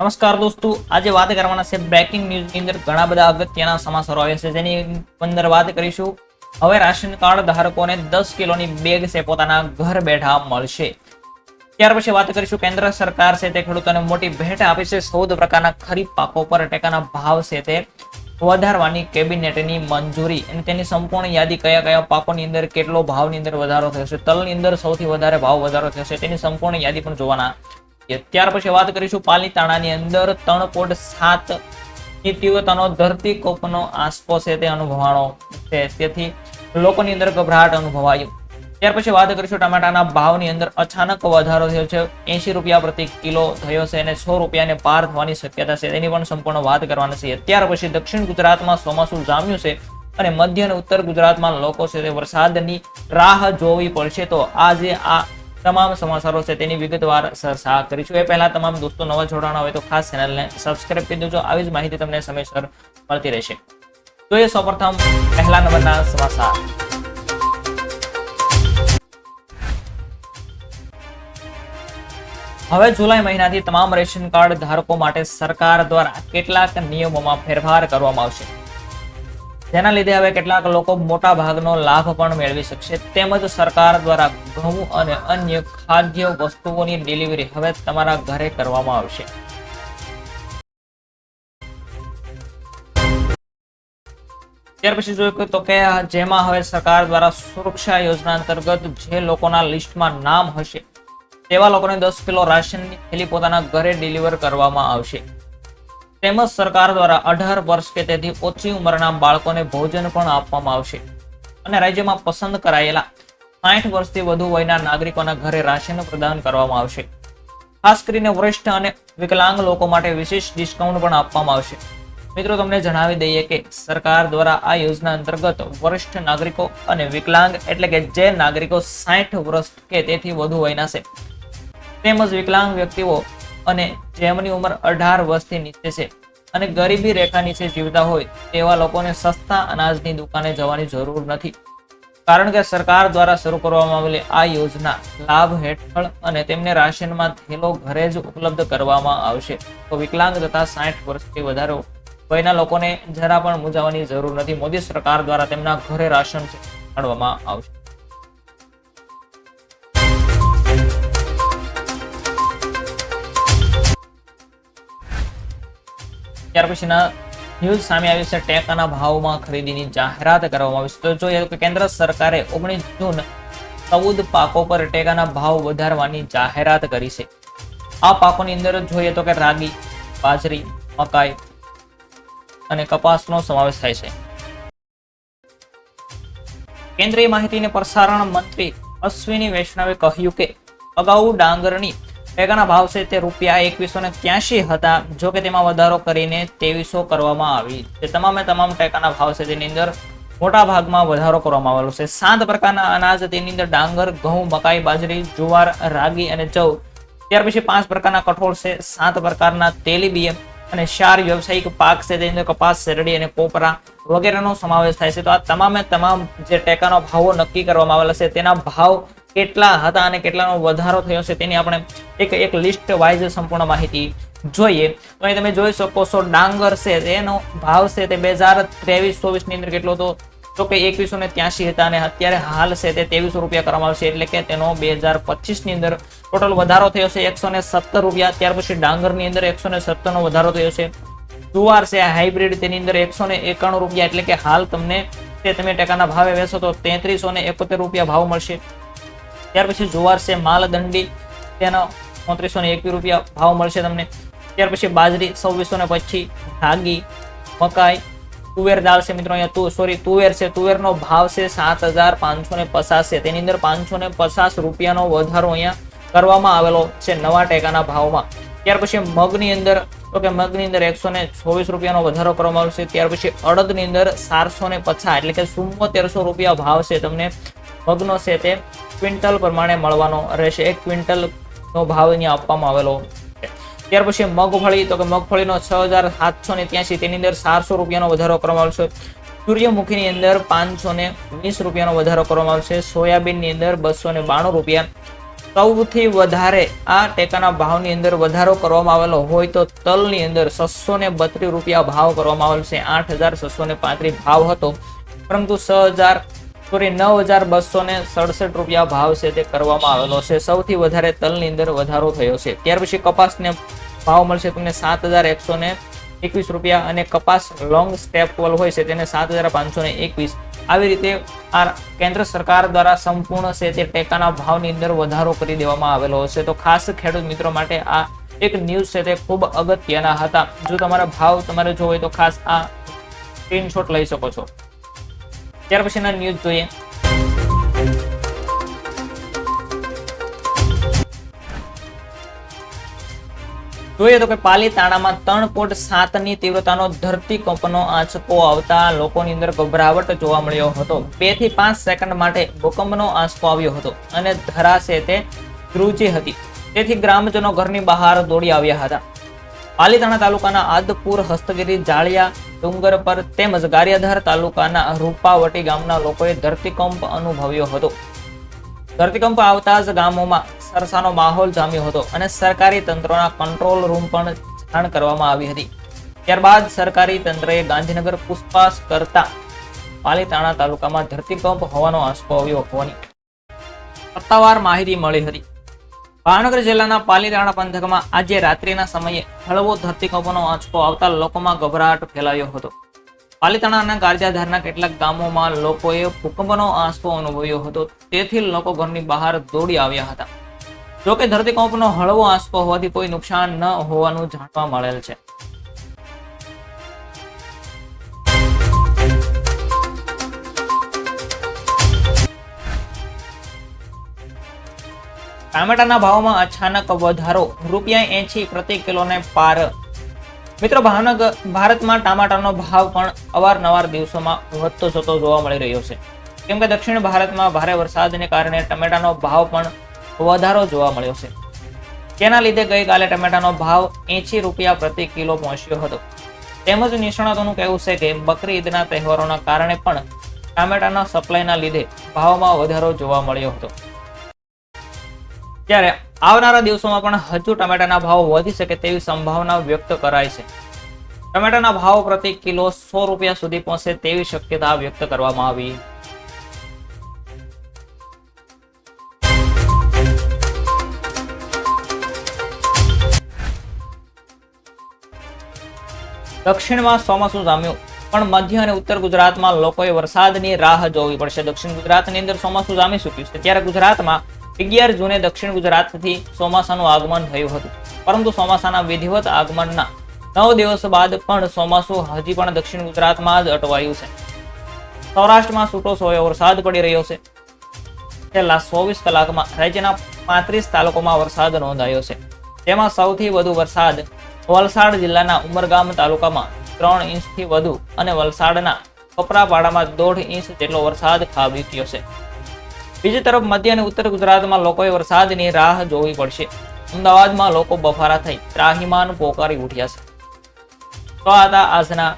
નમસ્કાર દોસ્તો, આજે વાત કરવાના છે બ્રેકિંગ ન્યૂઝની અંદર. ઘણા બધા અગત્યના સમાચારો આવ્યા છે. જેની અંદર વાત કરીશું. હવે રાશન કાર્ડ ધારકોને દસ કિલોની બેગ છે પોતાના ઘર બેઠા મળશે. ત્યાર પછી વાત કરીશું કેન્દ્ર સરકાર છે તે ખેડૂતોને મોટી ભેટ આપી છે. ચૌદ પ્રકારના ખરીફ પાકો પર ટેકાના ભાવ છે તે વધારવાની કેબિનેટની મંજૂરી. અને તેની સંપૂર્ણ યાદી કયા કયા પાકોની અંદર કેટલો ભાવની અંદર વધારો થશે તલની અંદર સૌથી વધારે ભાવ વધારો થશે તેની સંપૂર્ણ યાદી પણ જોવાના. ત્યાર પછી વાત કરીશું પાલિતાણાની અંદર ત્રણ પોઈન્ટ સાતની તીવ્રતાનો ધરતીકોપનો આંચકો છે તે અનુભવાનો છે. તેથી લોકોની અંદર ગભરાટ અનુભવાયું. ત્યાર પછી વાત કરીશું ટમાટાના ભાવની અંદર અચાનક વધારો થયો છે. એંશી રૂપિયા પ્રતિ કિલો થયો છે અને સો રૂપિયાને પાર થવાની શક્યતા છે. તેની પણ સંપૂર્ણ વાત કરવાની છે. ત્યાર પછી દક્ષિણ ગુજરાતમાં ચોમાસું જામ્યું છે અને મધ્ય અને ઉત્તર ગુજરાતમાં લોકો છે તે વરસાદની રાહ જોવી પડશે. તો આજે આ તમામ સમાચારો છે તેની વિગતવાર સરસા કરીશું. એ પહેલા તમામ દોસ્તો નવા જોડાણા હોય તો ખાસ ચેનલને સબસ્ક્રાઇબ કરી દેજો. આવી જ માહિતી તમને સમયસર મળતી રહેશે. જોઈએ સૌપ્રથમ પહેલા નંબરના સમાચાર. હવે જુલાઈ મહિનાથી તમામ રેશન કાર્ડ ધારકો માટે સરકાર દ્વારા કેટલાક નિયમોમાં ફેરફાર કરવામાં આવશે. જેના લીધે હવે કેટલાક લોકો મોટા ભાગનો લાભ પણ મેળવી શકશે. તેમજ સરકાર દ્વારા ઘઉં અને અન્ય ખાદ્ય વસ્તુઓની ડિલિવરી હવે તમારા ઘરે કરવામાં આવશે. ત્યાર પછી જોયું તો કે જેમાં હવે સરકાર દ્વારા સુરક્ષા યોજના અંતર્ગત જે લોકોના લિસ્ટમાં નામ હશે, તેવા લોકોને દસ કિલો રાશનની થેલી પોતાના ઘરે ડિલિવર કરવામાં આવશે. તેમજ સરકાર દ્વારા અઢાર વર્ષ કે તેથી ઓછી ઉંમરના બાળકોને ભોજન પણ આપવામાં આવશે. અને રાજ્યમાં પસંદ કરાયેલા સાઠ વર્ષથી વધુ વયના નાગરિકોના ઘરે રાશન પ્રદાન કરવામાં આવશે. ખાસ કરીને વરિષ્ઠ અને વિકલાંગ લોકો માટે વિશેષ ડિસ્કાઉન્ટ પણ આપવામાં આવશે. મિત્રો, તમને જણાવી દઈએ કે સરકાર દ્વારા આ યોજના અંતર્ગત વરિષ્ઠ નાગરિકો અને વિકલાંગ એટલે કે જે નાગરિકો સાઠ વર્ષ કે તેથી વધુ વયના છે, તેમજ વિકલાંગ વ્યક્તિઓ અને જેમની ઉંમર અઢાર વર્ષથી નીચે છે અને ગરીબી રેખા નીચે જીવતા હોય તેવા લોકોને સસ્તા અનાજની દુકાને જવાની જરૂર નથી. કારણ કે સરકાર દ્વારા શરૂ કરવામાં આવેલી આ યોજના લાભ હેઠળ અને તેમને રાશનમાં થેલો ઘરે જ ઉપલબ્ધ કરવામાં આવશે. તો વિકલાંગ તથા સાઠ વર્ષથી વધારે વયના લોકોને જરા પણ મૂંઝાવાની જરૂર નથી. મોદી સરકાર દ્વારા તેમના ઘરે રાશન કાઢવામાં આવશે. ત્યાર પછીના ન્યૂઝ સામે આવી છે, ટેકાના ભાવમાં ખરીદીની જાહેરાત કરવામાં આવી છે. તો જોઈએ તો કેન્દ્ર સરકારે ઓગણીસ જૂન ચૌદ પાકો પર ટેકાના ભાવ વધારવાની જાહેરાત કરી છે. આ પાકોની અંદર જોઈએ તો કે રાગી, બાજરી, મકાઈ અને કપાસનો સમાવેશ થાય છે. કેન્દ્રીય માહિતી અને પ્રસારણ મંત્રી અશ્વિની વૈષ્ણવે કહ્યું કે અગાઉ ડાંગરની ટેકાના ભાવ છે તે રૂપિયા એકવીસો ને ત્યાસી હતા. જો કે તેમાં વધારો કરીને ત્રેવીસો કરવામાં આવી તે તમામે તમામ ટેકાના ભાવ છે તેની અંદર મોટા ભાગમાં વધારો કરવામાં આવેલો છે. સાત પ્રકારના અનાજ તેની અંદર ડાંગર, ઘઉં, મકાઈ, બાજરી, જુવાર, રાગી અને જવ. ત્યાર પછી પાંચ પ્રકારના કઠોળ છે. સાત પ્રકારના તેલીબિયમ અને ચાર વ્યવસાયિક પાક છે તેની અંદર કપાસ, શેરડી અને કોપરા વગેરેનો સમાવેશ થાય છે. તો આ તમામે તમામ જે ટેકાનો ભાવો નક્કી કરવામાં આવેલા છે તેના ભાવ કેટલા હતા અને કેટલાનો વધારો થયો છે તેની આપણે એક એક લિસ્ટ વાઇઝ સંપૂર્ણ માહિતી જોઈએ. તો અહીં તમે જોઈ શકો છો, ડાંગર છે તેનો ભાવ છે તે બે હજાર ત્રેવીસ, ચોવીસની અંદર કેટલો હતો? તો કે એકવીસો ને ત્યાસી હતા અને અત્યારે હાલ છે તે ત્રેવીસો રૂપિયા કરવામાં આવશે, એટલે કે તેનો બે હજાર પચીસની અંદર ટોટલ વધારો થયો છે એકસો ને સત્તર રૂપિયા. ત્યાર પછી ડાંગરની અંદર એકસો ને સત્તરનો વધારો થયો છે. જુવાર છે હાઇબ્રિડ તેની અંદર એકસો ને એકાણું રૂપિયા, એટલે કે હાલ તમને તે તમે ટેકાના ભાવે વેચો તો તેત્રીસો ને એકોતેર રૂપિયા ભાવ મળશે. ત્યાર પછી જુવાર છે, માલદંડી, તેનો ચોત્રીસો ને એકવીસ રૂપિયા ભાવ મળશે તમને. ત્યાર પછી બાજરી છવ્વીસો ને પચીસ રાગી મકાઈ, તુવેર દાળ છે મિત્રો અહીંયા. તું સોરી તુવેર છે. તુવેરનો ભાવ છે સાત હજાર પાંચસો ને પચાસ છે. તેની અંદર પાંચસો ને પચાસ રૂપિયાનો વધારો અહીંયા કરવામાં આવેલો છે નવા ટેકાના ભાવમાં. ત્યાર પછી મગની અંદર, તો કે મગની અંદર એકસો ને ચોવીસ રૂપિયાનો વધારો કરવામાં આવશે ત્યાર પછી અડદની અંદર ચારસો ને પચાસ, એટલે કે ચુમ્મોતેરસો રૂપિયા ભાવ છે તમને. મગનો છે તે ક્વિન્ટલ પ્રમાણે મળવાનો રહેશે. એક ક્વિન્ટલનો ભાવ અહીંયા આપવામાં આવેલો ત્યાર પછી મગફળી, તો કે મગફળીનો છ હજાર સાતસો ને ત્યાંસી, તેની અંદર ચારસો રૂપિયાનો વધારો કરવામાં આવશે. સૂર્યમુખીની અંદર પાંચસો ને વીસ રૂપિયાનો વધારો કરવામાં આવશે. સોયાબીનની અંદર બસો ને બાણું રૂપિયા. સૌથી વધારે આ ટેકાના ભાવની અંદર વધારો કરવામાં આવેલો હોય તો તલની અંદર છસો ને બત્રીસ રૂપિયા ભાવ કરવામાં આવેલો છે આઠ હજાર છસો ને પાંત્રીસ ભાવ હતો. પરંતુ છ હજાર સોરી, નવ હજાર બસો ને સડસઠ રૂપિયા ભાવ છે તે કરવામાં આવેલો છે. સૌથી વધારે તલની અંદર વધારો થયો છે. ત્યાર પછી કપાસને ભાવ મળશે તમને સાત હજાર એકસો ને એકવીસ રૂપિયા અને કપાસ લોંગ સ્ટેપ વોલ હોય છે તેને સાત હજાર પાંચસો ને એકવીસ. આવી રીતે આ કેન્દ્ર સરકાર દ્વારા સંપૂર્ણ છે તે ટેકાના ભાવની અંદર વધારો કરી દેવામાં આવેલો છે. તો ખાસ ખેડૂત મિત્રો માટે આ એક ન્યૂઝ છે તે ખૂબ અગત્યના હતા. જો તમારા ભાવ તમારે જોવો હોય તો ખાસ આ સ્ક્રીનશોટ લઈ શકો છો. ત્યાર પછીના ન્યૂઝ જોઈએ. જોઈએ તો કે પાલી તાણામાં ત્રણ પોઈન્ટ સાતની તીવ્રતાનો ધરતીકંપનો આંચકો આવતા લોકોની અંદર ગભરાવટ જોવા મળ્યો હતો. બેથી પાંચ સેકન્ડ માટે ભૂકંપનો આંચકો આવ્યો હતો અને ધરાશે તે ધ્રુજી હતી. તેથી ગ્રામજનો ઘરની બહાર દોડી આવ્યા હતા. પાલીતાણા તાલુકાના આદપુર, હસ્તગીરી, જાળિયા, ડુંગર પર તેમજ ગારિયાધાર તાલુકાના રૂપાવટી ગામના લોકોએ ધરતીકંપ અનુભવ્યો હતો. ધરતીકંપ આવતા જ ગામોમાં સરસાનો માહોલ જામ્યો હતો અને સરકારી તંત્રોના કંટ્રોલ રૂમ પણ જાણ કરવામાં આવી હતી. ત્યારબાદ સરકારી તંત્રએ ગાંધીનગર પૂછપાછ કરતા પાલીતાણા તાલુકામાં ધરતીકંપ હોવાનો આંચકો આવ્યો હોવાની. સત્તાવાર માહિતી મળી હતી. ભાવનગર જિલ્લાના પાલીતાણા પંથકમાં આજે રાત્રિના સમયે હળવો ધરતીકંપનો આંચકો આવતા લોકોમાં ગભરાટ ફેલાયો હતો. પાલીતાણાના ગારજાધારના કેટલાક ગામોમાં લોકોએ ભૂકંપનો આંચકો અનુભવ્યો હતો. તેથી લોકો ઘરની બહાર દોડી આવ્યા હતા. જોકે ધરતીકંપનો હળવો આંચકો હોવાથી કોઈ નુકસાન ન હોવાનું જાણવા મળેલ છે. ટામેટાના ભાવમાં અચાનક વધારો. રૂપિયા એંશી પ્રતિ કિલોને પાર. મિત્રો ભાવનગર ભારતમાં ટામેટાનો ભાવ પણ અવારનવાર દિવસોમાં વધતો જતો જોવા મળી રહ્યો છે. કેમ કે દક્ષિણ ભારતમાં ભારે વરસાદને કારણે ટમેટાનો ભાવ પણ વધારો જોવા મળ્યો છે. તેના લીધે ગઈકાલે ટમેટાનો ભાવ એંશી રૂપિયા પ્રતિ કિલો પહોંચ્યો હતો. તેમજ નિષ્ણાતોનું કહેવું છે કે બકરી ઈદના તહેવારોના કારણે પણ ટામેટાના સપ્લાયના લીધે ભાવમાં વધારો જોવા મળ્યો હતો. ત્યારે આવનારા દિવસોમાં પણ હજુ ટમેટાના ભાવ વધી શકે તેવી સંભાવના વ્યક્ત કરાય છે. ટમેટાના ભાવ પ્રતિ કિલો સો રૂપિયા સુધી પહોંચે તેવી શક્યતા વ્યક્ત કરવામાં આવી. દક્ષિણમાં ચોમાસું જામ્યું, પણ મધ્ય અને ઉત્તર ગુજરાતમાં લોકોએ વરસાદની રાહ જોવી પડશે. દક્ષિણ ગુજરાતની અંદર ચોમાસું જામી ચૂક્યું છે. ત્યારે ગુજરાતમાં અગિયાર જૂને દક્ષિણ ગુજરાતથી ચોમાસાનું આગમન થયું હતું. પરંતુ ચોમાસાના વિધિવત આગમનના નવ દિવસ બાદ પણ ચોમાસું હજી પણ દક્ષિણ ગુજરાતમાં જ અટવાયું છે. સૌરાષ્ટ્રમાં છૂટો સોયો વરસાદ પડી રહ્યો છે. છેલ્લા ચોવીસ કલાકમાં રાજ્યના પાંત્રીસ તાલુકામાં વરસાદ નોંધાયો છે. તેમાં સૌથી વધુ વરસાદ વલસાડ જિલ્લાના ઉમરગામ તાલુકામાં ત્રણ ઇંચથી વધુ અને વલસાડના કપરાપાડામાં દોઢ ઇંચ જેટલો વરસાદ ખાબક્યો છે. બીજી તરફ મધ્ય અને ઉત્તર ગુજરાતમાં લોકોએ વરસાદની રાહ જોવી પડશે. અમદાવાદમાં લોકો બફારા થઈ ત્રાહીમાન પોકારી ઉઠ્યા છે. તો આજના